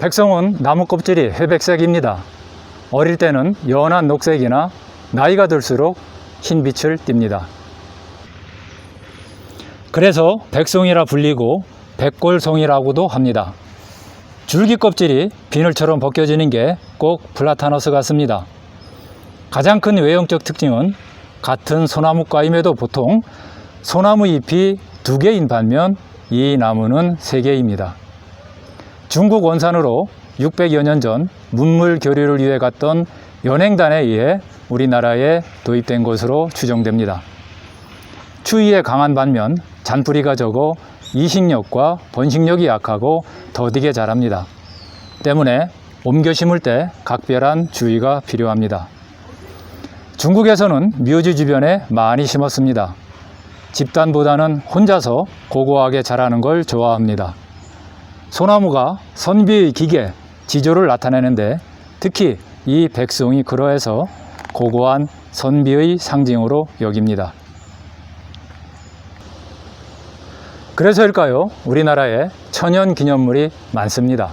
백성은 나무 껍질이 회백색입니다. 어릴 때는 연한 녹색이나 나이가 들수록 흰 빛을 띱니다. 그래서 백송이라 불리고 백골송이라고도 합니다. 줄기 껍질이 비늘처럼 벗겨지는 게 꼭 플라타너스 같습니다. 가장 큰 외형적 특징은 같은 소나무과임에도 보통 소나무 잎이 두 개인 반면 이 나무는 세 개입니다. 중국 원산으로 600여 년 전 문물 교류를 위해 갔던 연행단에 의해 우리나라에 도입된 것으로 추정됩니다. 추위에 강한 반면 잔뿌리가 적어 이식력과 번식력이 약하고 더디게 자랍니다. 때문에 옮겨 심을 때 각별한 주의가 필요합니다. 중국에서는 묘지 주변에 많이 심었습니다. 집단보다는 혼자서 고고하게 자라는 걸 좋아합니다. 소나무가 선비의 기계, 지조를 나타내는데 특히 이 백송이 그러해서 고고한 선비의 상징으로 여깁니다. 그래서일까요? 우리나라에 천연 기념물이 많습니다.